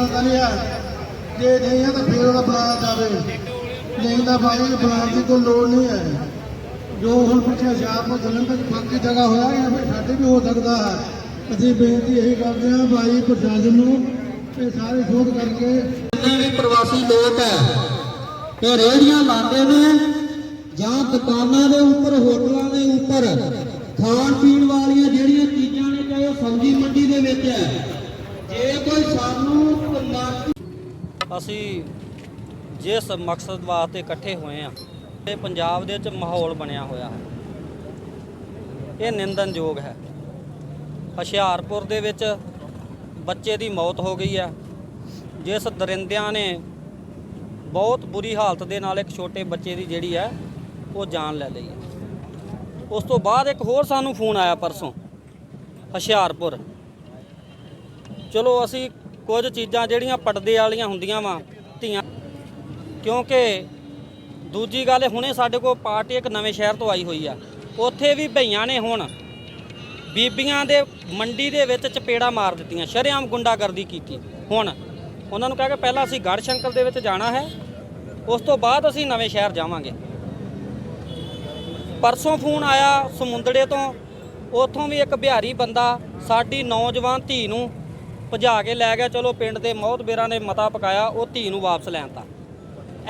ਬਣਦਾ ਨਹੀਂ ਆ, ਜੇ ਨਹੀਂ ਆ ਤਾਂ ਫਿਰ ਉਹਦਾ ਬੁਲਾਇਆ ਜਾਵੇ। ਨਹੀਂ ਤਾਂ ਭਾਈ ਬੁਲਾਉਣ ਦੀ ਕੋਈ ਲੋੜ ਨਹੀਂ ਹੈ। ਜੋ ਹੁਣ ਪਿੱਛੇ ਹਜ਼ਾਰ ਜਲੰਧਰ ਬਾਕੀ ਜਗ੍ਹਾ ਹੋਇਆ ਹੈ ਫਿਰ ਸਾਡੇ ਵੀ ਹੋ ਸਕਦਾ ਹੈ। ਅਸੀਂ ਬੇਨਤੀ ਇਹੀ ਕਰਦੇ ਹਾਂ, ਭਾਈ ਪ੍ਰਸ਼ਾਸਨ ਨੂੰ ਇਹ ਸਾਰੇ ਸ਼ੋਧ ਕਰਕੇ ਜਿੰਨੇ ਵੀ ਪ੍ਰਵਾਸੀ ਲੋਕ ਹੈ, ਇਹ ਰੇਹੜੀਆਂ ਲਾਉਂਦੇ ਨੇ ਜਾਂ ਦੁਕਾਨਾਂ ਦੇ ਉੱਪਰ, ਹੋਟਲਾਂ ਦੇ ਉੱਪਰ, ਖਾਣ ਪੀਣ ਵਾਲੀਆਂ ਜਿਹੜੀਆਂ ਚੀਜ਼ਾਂ ਨੇ, ਚਾਹੇ ਉਹ ਸਬਜ਼ੀ ਮੰਡੀ ਦੇ ਵਿੱਚ ਹੈ, ਜੇ ਕੋਈ ਸਾਨੂੰ ਅਸੀਂ ਜਿਸ ਮਕਸਦ ਵਾਸਤੇ ਇਕੱਠੇ ਹੋਏ ਆ ਇਹ ਪੰਜਾਬ ਦੇ ਵਿੱਚ ਮਾਹੌਲ ਬਣਿਆ ਹੋਇਆ ਹੈ। ਇਹ ਨਿੰਦਨਯੋਗ ਹੈ। ਹੁਸ਼ਿਆਰਪੁਰ ਦੇ ਵਿੱਚ ਬੱਚੇ ਦੀ ਮੌਤ ਹੋ ਗਈ ਹੈ, ਜਿਸ ਦਰਿੰਦਿਆਂ ਨੇ ਬਹੁਤ ਬੁਰੀ ਹਾਲਤ ਦੇ ਨਾਲ ਇੱਕ ਛੋਟੇ ਬੱਚੇ ਦੀ ਜਿਹੜੀ ਹੈ, ਉਹ ਜਾਨ ਲੈ ਲਈ ਹੈ। ਉਸ ਤੋਂ ਬਾਅਦ ਇੱਕ ਹੋਰ ਸਾਨੂੰ ਫੋਨ ਆਇਆ ਪਰਸੋਂ, ਹੁਸ਼ਿਆਰਪੁਰ। ਚਲੋ ਅਸੀਂ ਕੁਝ ਚੀਜ਼ਾਂ ਜਿਹੜੀਆਂ ਪੜਦੇ ਵਾਲੀਆਂ ਹੁੰਦੀਆਂ ਵਾ, ਧੀਆਂ। ਕਿਉਂਕਿ ਦੂਜੀ ਗੱਲ, ਹੁਣੇ ਸਾਡੇ ਕੋਲ ਪਾਰਟੀ ਇੱਕ ਨਵੇਂ ਸ਼ਹਿਰ ਤੋਂ ਆਈ ਹੋਈ ਆ। ਉੱਥੇ ਵੀ ਭਈਆਂ ਨੇ ਹੁਣ ਬੀਬੀਆਂ ਦੇ ਮੰਡੀ ਦੇ ਵਿੱਚ ਚਪੇੜਾ ਮਾਰ ਦਿੱਤੀਆਂ, ਸ਼ਰੇਆਮ ਗੁੰਡਾਗਰਦੀ ਕੀਤੀ। ਹੁਣ ਉਹਨਾਂ ਨੂੰ ਕਹਿ ਕਿ ਪਹਿਲਾਂ ਅਸੀਂ ਗੜ੍ਹ ਸ਼ੰਕਰ ਦੇ ਵਿੱਚ ਜਾਣਾ ਹੈ, ਉਸ ਤੋਂ ਬਾਅਦ ਅਸੀਂ ਨਵੇਂ ਸ਼ਹਿਰ ਜਾਵਾਂਗੇ। ਪਰਸੋਂ ਫੋਨ ਆਇਆ ਸਮੁੰਦੜੇ ਤੋਂ, ਉੱਥੋਂ ਵੀ ਇੱਕ ਬਿਹਾਰੀ ਬੰਦਾ, ਸਾਡੀ ਨੌਜਵਾਨ ਧੀ ਨੂੰ ਭਜਾ ਕੇ ਲੈ ਗਿਆ। ਚਲੋ ਪਿੰਡ ਦੇ ਮੌਤਬੇਰਾਂ ਨੇ ਮਤਾ ਪਕਾਇਆ, ਉਹ ਧੀ ਨੂੰ ਵਾਪਸ ਲੈਣ ਤਾ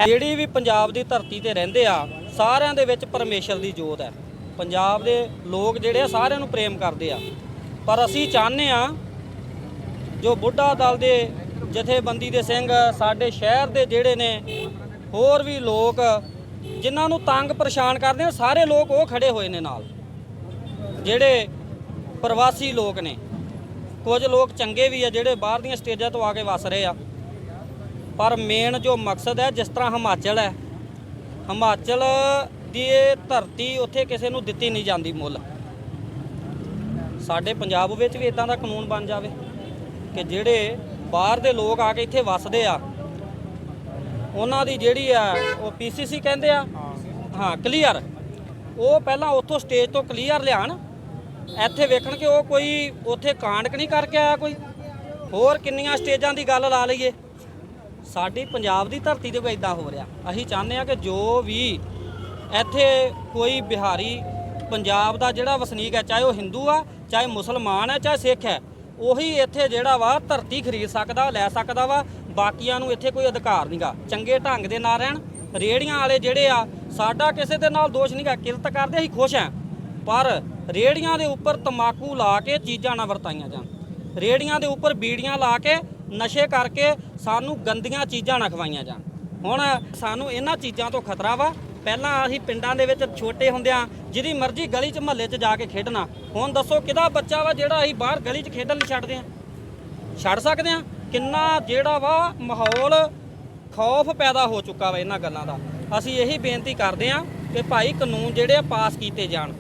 ਜਿਹੜੀ ਵੀ ਪੰਜਾਬ ਦੀ ਧਰਤੀ ਤੇ ਰਹਿੰਦੇ ਆ, ਸਾਰਿਆਂ ਦੇ ਵਿੱਚ ਪਰਮੇਸ਼ਰ ਦੀ ਜੋਤ ਹੈ। ਪੰਜਾਬ ਦੇ ਲੋਕ ਜਿਹੜੇ ਆ, ਸਾਰਿਆਂ ਨੂੰ ਪ੍ਰੇਮ ਕਰਦੇ ਆ। ਪਰ ਅਸੀਂ ਚਾਹੁੰਦੇ ਆ, ਜੋ ਬੁੱਢਾ ਦਲ ਦੇ ਜਥੇਬੰਦੀ ਦੇ ਸਿੰਘ, ਸਾਡੇ ਸ਼ਹਿਰ ਦੇ ਜਿਹੜੇ ਨੇ, ਹੋਰ ਵੀ ਲੋਕ, ਜਿਨ੍ਹਾਂ ਨੂੰ ਤੰਗ ਪਰੇਸ਼ਾਨ ਕਰਦੇ ਆ, ਸਾਰੇ ਲੋਕ ਉਹ ਖੜੇ ਹੋਏ ਨੇ ਨਾਲ। ਜਿਹੜੇ ਪ੍ਰਵਾਸੀ ਲੋਕ ਨੇ। ਕੁਝ ਲੋਕ ਚੰਗੇ ਵੀ ਆ ਜਿਹੜੇ ਬਾਹਰ ਦੀਆਂ ਸਟੇਜਾਂ ਤੋਂ ਆ ਕੇ ਵਸ ਰਹੇ ਆ। ਪਰ ਮੇਨ ਜੋ ਮਕਸਦ ਹੈ ਜਿਸ ਤਰ੍ਹਾਂ ਹਿਮਾਚਲ ਹੈ ਹਿਮਾਚਲ ਦੀ ਇਹ ਧਰਤੀ ਉੱਥੇ ਕਿਸੇ ਨੂੰ ਦਿੱਤੀ ਨਹੀਂ ਜਾਂਦੀ ਮੁੱਲ। ਸਾਡੇ ਪੰਜਾਬ ਵਿੱਚ ਵੀ ਇਦਾਂ ਦਾ ਕਾਨੂੰਨ ਬਣ ਜਾਵੇ ਕਿ ਜਿਹੜੇ ਬਾਹਰ ਦੇ ਲੋਕ ਆ ਕੇ ਇੱਥੇ ਵਸਦੇ ਆ ਉਹਨਾਂ ਦੀ ਜਿਹੜੀ ਆ ਉਹ ਪੀਸੀਸੀ ਕਹਿੰਦੇ ਆ? ਹਾਂ। ਕਲੀਅਰ ਉਹ ਪਹਿਲਾਂ ਉੱਥੋਂ ਸਟੇਜ ਤੋਂ ਕਲੀਅਰ ਲਿਆਣ ਇੱਥੇ ਵੇਖਣ ਕਿ ਉਹ ਕੋਈ ਉੱਥੇ ਕਾਂਡ ਨਹੀਂ ਕਰਕੇ ਆਇਆ ਕੋਈ? ਹੋਰ ਕਿੰਨੀਆਂ ਸਟੇਜਾਂ ਦੀ ਗੱਲ ਲਾ ਲਈਏ। ਸਾਡੀ ਪੰਜਾਬ ਦੀ ਧਰਤੀ ਤੇ ਕੋਈ ਇਦਾਂ ਹੋ ਰਿਹਾ। ਅਸੀਂ ਚਾਹੁੰਦੇ ਆ ਕਿ ਜੋ ਵੀ ਇੱਥੇ ਕੋਈ ਬਿਹਾਰੀ, ਪੰਜਾਬ ਦਾ ਜਿਹੜਾ ਵਸਨੀਕ ਹੈ, ਚਾਹੇ ਉਹ ਹਿੰਦੂ ਆ, ਚਾਹੇ ਮੁਸਲਮਾਨ ਹੈ, ਚਾਹੇ ਸਿੱਖ ਹੈ, ਉਹੀ ਇੱਥੇ ਜਿਹੜਾ ਵਾ ਧਰਤੀ ਖਰੀਦ ਸਕਦਾ, ਲੈ ਸਕਦਾ ਵਾ। ਬਾਕੀਆਂ ਨੂੰ ਇੱਥੇ ਕੋਈ ਅਧਿਕਾਰ ਨਹੀਂਗਾ ਚੰਗੇ ਢੰਗ ਦੇ ਨਾਲ ਰਹਿਣ। ਰੇੜੀਆਂ ਵਾਲੇ ਜਿਹੜੇ ਆ, ਸਾਡਾ ਕਿਸੇ ਦੇ ਨਾਲ ਦੋਸ਼ ਨਹੀਂਗਾ ਕਿਰਤ ਕਰਦੇ, ਅਸੀਂ ਖੁਸ਼ ਹਾਂ। ਪਰ ਰੇੜੀਆਂ ਦੇ ਉੱਪਰ ਤਮਾਕੂ ਲਾ ਕੇ ਚੀਜ਼ਾਂ ਨਾ ਵਰਤਾਈਆਂ ਜਾਣ। ਰੇੜੀਆਂ ਦੇ ਉੱਪਰ ਬੀੜੀਆਂ ਲਾ ਕੇ ਨਸ਼ੇ ਕਰਕੇ ਸਾਨੂੰ ਗੰਦੀਆਂ ਚੀਜ਼ਾਂ ਨਾ ਖਵਾਈਆਂ ਜਾਣ। ਹੁਣ ਸਾਨੂੰ ਇਹਨਾਂ ਚੀਜ਼ਾਂ ਤੋਂ ਖਤਰਾ ਵਾ। ਪਹਿਲਾਂ ਅਸੀਂ ਪਿੰਡਾਂ ਦੇ ਵਿੱਚ ਛੋਟੇ ਹੁੰਦਿਆਂ ਜਿਹਦੀ ਮਰਜ਼ੀ ਗਲੀ 'ਚ ਮਹੱਲੇ 'ਚ ਜਾ ਕੇ ਖੇਡਣਾ। ਹੁਣ ਦੱਸੋ ਕਿਹਦਾ ਬੱਚਾ ਵਾ ਜਿਹੜਾ ਅਸੀਂ ਬਾਹਰ ਗਲੀ 'ਚ ਖੇਡਣ ਨਹੀਂ ਛੱਡਦੇ ਆ? ਛੱਡ ਸਕਦੇ ਆ? ਕਿੰਨਾ ਜਿਹੜਾ ਵਾ ਮਾਹੌਲ ਖੌਫ ਪੈਦਾ ਹੋ ਚੁੱਕਾ ਵਾ ਇਹਨਾਂ ਗੱਲਾਂ ਦਾ। ਅਸੀਂ ਇਹੀ ਬੇਨਤੀ ਕਰਦੇ ਆ ਕਿ ਭਾਈ ਕਾਨੂੰਨ ਜਿਹੜੇ ਆ ਪਾਸ ਕੀਤੇ ਜਾਣ।